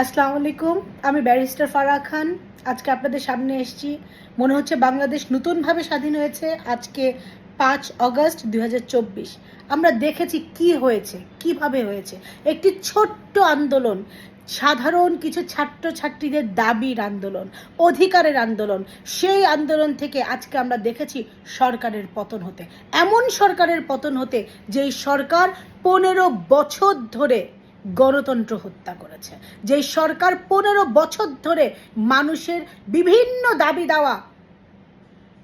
আসসালামু আলাইকুম, আমি ব্যারিস্টার ফারা খান। আজকে আপনাদের সামনে এসেছি। মনে হচ্ছে বাংলাদেশ নতুনভাবে স্বাধীন হয়েছে। আজকে পাঁচ অগস্ট দু হাজার চব্বিশ। আমরা দেখেছি কি হয়েছে, কীভাবে হয়েছে। একটি ছোট্ট আন্দোলন, সাধারণ কিছু ছাত্রছাত্রীদের দাবির আন্দোলন, অধিকারের আন্দোলন, সেই আন্দোলন থেকে আজকে আমরা দেখেছি সরকারের পতন হতে। এমন সরকারের পতন হতে, যেই সরকার পনেরো বছর ধরে গণতন্ত্র হত্যা করেছে। যে সরকার পনেরো বছর ধরে মানুষের বিভিন্ন দাবি দেওয়া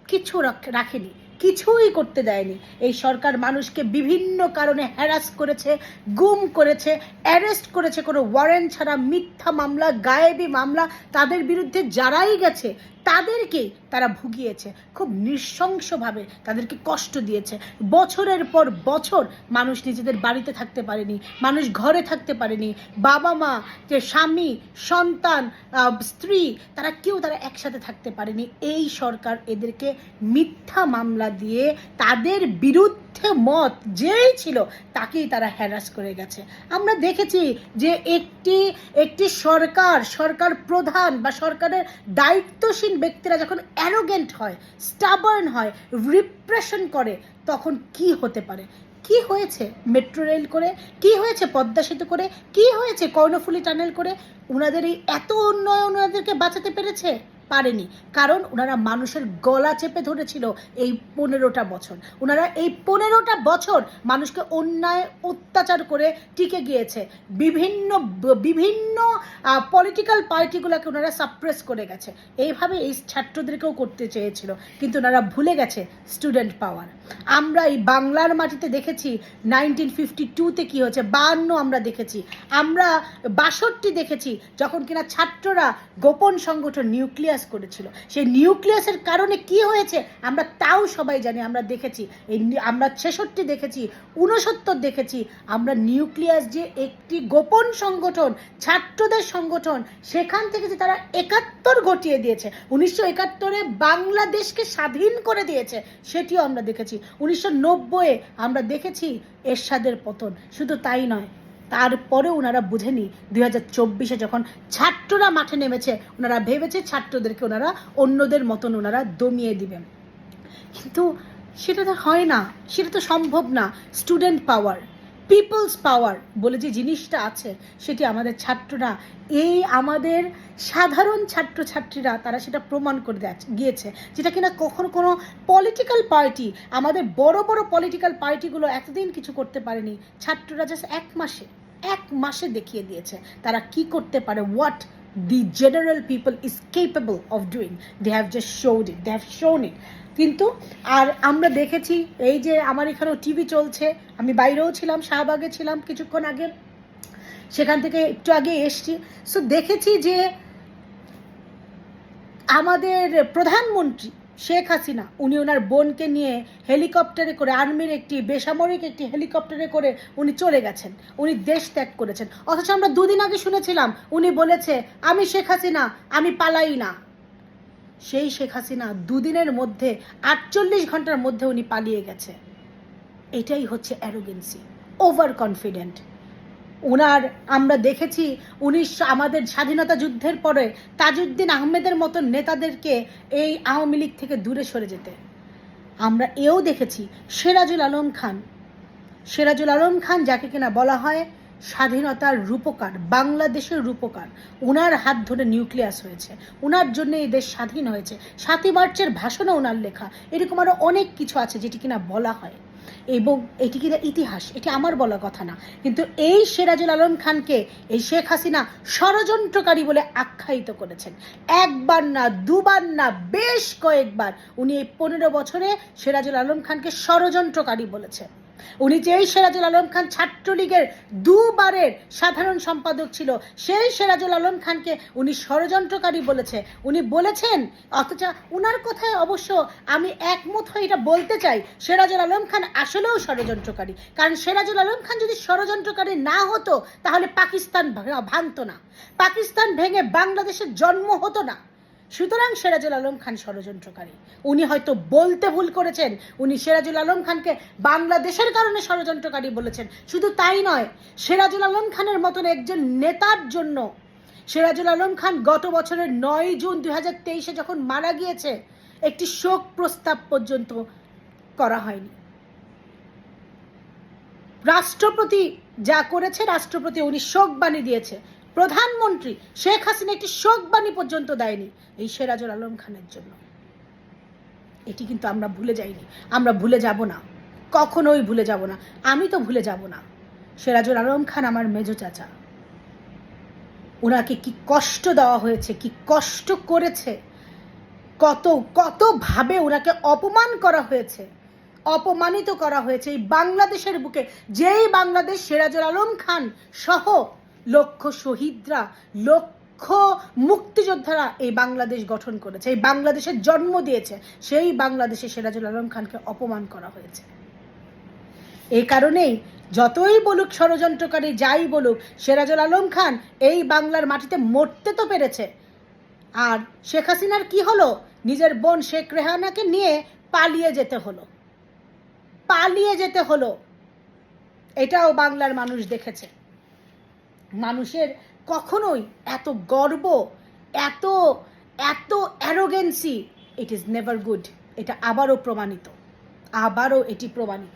কিছু রাখেনি। কিছুই করতে দেয়নি। এই সরকার মানুষকে বিভিন্ন কারণে হ্যারাস করেছে, গুম করেছে অ্যারেস্ট করেছে, কোনো ওয়ারেন্ট ছাড়া মিথ্যা মামলা, গায়েবি মামলা, তাদের বিরুদ্ধে যারাই গেছে, তাদেরকেই তারা ভুগিয়েছে। খুব নৃশংসভাবে তাদেরকে কষ্ট দিয়েছে। বছরের পর বছর মানুষ নিজেদের বাড়িতে থাকতে পারেনি, মানুষ ঘরে থাকতে পারেনি। বাবা মা, যে স্বামী, সন্তান স্ত্রী, তারা কেউ তারা একসাথে থাকতে পারেনি। এই সরকার এদেরকে মিথ্যা মামলা দিয়ে তাদের বিরুদ্ধে মত যেই ছিল তাকেই তারা হ্যারাস করে গেছে। আমরা দেখেছি যে একটি একটি সরকার সরকার প্রধান বা সরকারের দায়িত্বশীল ব্যক্তিরা যখন অ্যারোগেন্ট হয় স্টাবার্ন হয় রিপ্রেশন করে, তখন কি হতে পারে? কি হয়েছে মেট্রো রেল করে? কি হয়েছে পদ্মা সেতু করে? কি হয়েছে কর্ণফুলী টানেল করে? ওনাদের এই এত উন্নয়ন ওনাদেরকে বাঁচাতে পেরেছে? পারেনি। কারণ ওনারা মানুষের গলা চেপে ধরেছিল এই পনেরোটা বছর। ওনারা এই পনেরোটা বছর মানুষকে অন্যায়, অত্যাচার করে টিকে গিয়েছে। বিভিন্ন বিভিন্ন পলিটিক্যাল পার্টিগুলোকে ওনারা সাপ্রেস করে গেছে। এইভাবে এই ছাত্রদেরকেও করতে চেয়েছিল। কিন্তু ওনারা ভুলে গেছে স্টুডেন্ট পাওয়ার আমরা এই বাংলার মাটিতে দেখেছি নাইনটিন ফিফটি টুতে কী হয়েছে বাহান্ন আমরা দেখেছি। আমরা বাষট্টি দেখেছি, যখন কিনা ছাত্ররা গোপন সংগঠন নিউক্লিয়াস করেছিল। সেই নিউক্লিয়াসের কারণে কি হয়েছে, আমরা তাও সবাই জানি, আমরা দেখেছি। এই আমরা ছেষট্টি দেখেছি উনসত্তর দেখেছি। আমরা নিউক্লিয়াস যে একটি গোপন সংগঠন, ছাত্রদের সংগঠন, সেখান থেকে যে তারা একাত্তর ঘটিয়ে দিয়েছে। উনিশশো একাত্তরে বাংলাদেশকে স্বাধীন করে দিয়েছে, সেটিও আমরা দেখেছি। উনিশশো নব্বইয়ে আমরা দেখেছি এরশাদের পতন। শুধু তাই নয় তারপরে ওনারা বুঝেনি দুই হাজার চব্বিশে যখন ছাত্ররা মাঠে নেমেছে, ওনারা ভেবেছে ছাত্রদেরকে ওনারা অন্যদের মতন ওনারা দমিয়ে দিবেন কিন্তু সেটা তো হয় না, সেটা তো সম্ভব না। স্টুডেন্ট পাওয়ার, পিপলস পাওয়ার বলে যে জিনিসটা আছে, সেটি আমাদের ছাত্ররা, এই আমাদের সাধারণ ছাত্রছাত্রীরা তারা সেটা প্রমাণ করে গিয়েছে। যেটা কিনা কখনো কোনো পলিটিক্যাল পার্টি আমাদের বড় বড় পলিটিক্যাল পার্টিগুলো এতদিন কিছু করতে পারেনি। ছাত্ররা জাস্ট এক মাসে। এক মাসে দেখিয়ে দিয়েছে তারা কি করতে পারে what the general people is capable of doing they have just showed it they have shown it কিন্তু, আর আমরা দেখেছি, এই যে আমার এখানেও টিভি চলছে, আমি বাইরেও ছিলাম, শাহবাগে ছিলাম কিছুক্ষণ আগে, সেখান থেকে একটু আগে এসছি। সো দেখেছি যে আমাদের প্রধানমন্ত্রী শেখ হাসিনা, উনি ওনার বোনকে নিয়ে হেলিকপ্টারে করে, আর্মির একটি, বেসামরিক একটি হেলিকপ্টারে করে উনি চলে গেছেন। উনি দেশ ত্যাগ করেছেন। অথচ আমরা দুদিন আগে শুনেছিলাম, উনি বলেছে, আমি শেখ হাসিনা, আমি পালাই না। সেই শেখ হাসিনা দুদিনের মধ্যে, আটচল্লিশ ঘণ্টার মধ্যে উনি পালিয়ে গেছে। এটাই হচ্ছে অ্যারোগেন্সি ওভার কনফিডেন্ট ওনার আমরা দেখেছি উনি স- আমাদের স্বাধীনতা যুদ্ধের পরে তাজউদ্দিন আহমেদের মতো নেতাদেরকে এই আওয়ামী লীগ থেকে দূরে সরে যেতে। আমরা এও দেখেছি সিরাজুল আলম খান। সিরাজুল আলম খান যাকে কিনা বলা হয় স্বাধীনতার রূপকার, বাংলাদেশের রূপকার। ওনার হাত ধরে নিউক্লিয়াস হয়েছে। ওনার জন্য এই দেশ স্বাধীন হয়েছে। সাতই মার্চের ভাষণে ওনার লেখা। এরকম আরও অনেক কিছু আছে যেটি কিনা বলা হয়। এবং এটি কিনা ইতিহাস, এটি আমার বলা কথা না। কিন্তু এই সিরাজুল আলম খানকে এই শেখ হাসিনা ষড়যন্ত্রকারী বলে আখ্যায়িত করেছেন। একবার না, দুবার না, বেশ কয়েকবার উনি এই পনেরো বছরে সিরাজুল আলম খানকে ষড়যন্ত্রকারী বলেছেন। উনি যেই সিরাজুল আলম খান ছাত্রলীগের দুবারের সাধারণ সম্পাদক ছিল, সেই সেরাজুল আলম খানকে উনি ষড়যন্ত্রকারী বলেছে। উনি বলেছেন, অথচ উনার কথায় অবশ্য আমি একমত হয়ে এটা বলতে চাই, সেরাজুল আলম খান আসলেও ষড়যন্ত্রকারী। কারণ সেরাজুল আলম খান যদি ষড়যন্ত্রকারী না হতো, তাহলে পাকিস্তান ভাঙতো না। পাকিস্তান ভেঙে বাংলাদেশের জন্ম হতো না। সুতরাং সিরাজুল আলম খান ষড়যন্ত্রকারী। উনি হয়তো বলতে ভুল করেছেন, উনি সিরাজুল আলম খানকে বাংলাদেশের কারণে ষড়যন্ত্রকারী বলেছেন। শুধু তাই নয়, সিরাজুল আলম খানের মতন একজন নেতার জন্য সিরাজুল আলম খান গত বছরের নয় জুন দুই হাজার তেইশে যখন মারা গিয়েছে, একটি শোক প্রস্তাব পর্যন্ত করা হয়নি। রাষ্ট্রপতি যা করেছে, রাষ্ট্রপতি উনি শোকবাণী দিয়েছে। প্রধানমন্ত্রী শেখ হাসিনা একটি শোকবাণী পর্যন্ত দেয়নি এই সিরাজুল আলম খানের জন্য। এটি কিন্তু আমরা ভুলে যাইনি। আমরা ভুলে যাব না। কখনোই ভুলে যাব না। আমি তো ভুলে যাব না। সিরাজুল আলম খান আমার মেজ চাচা। ওনাকে কি কষ্ট দেওয়া হয়েছে, কি কষ্ট করেছে, কত কতভাবে ওনাকে অপমান করা হয়েছে, অপমানিত করা হয়েছে এই বাংলাদেশের বুকে, যেই বাংলাদেশ সিরাজুল আলম খান সহ লক্ষ শহীদরা লক্ষ মুক্তিযোদ্ধারা এই বাংলাদেশ গঠন করেছে, এই বাংলাদেশের জন্ম দিয়েছে। সেই বাংলাদেশে সিরাজুল আলম খানকে অপমান করা হয়েছে। এই কারণেই যতই বলুক ষড়যন্ত্রকারী, যাই বলুক, সিরাজুল আলম খান এই বাংলার মাটিতে মরতে তো পেরেছে। আর শেখ হাসিনার কি হলো? নিজের বোন শেখ রেহানাকে নিয়ে পালিয়ে যেতে হলো। পালিয়ে যেতে হলো। এটাও বাংলার মানুষ দেখেছে। মানুষের কখনোই এত গর্ব, এত এত arrogance it is never good এটা আবারও প্রমাণিত, আবারও এটি প্রমাণিত।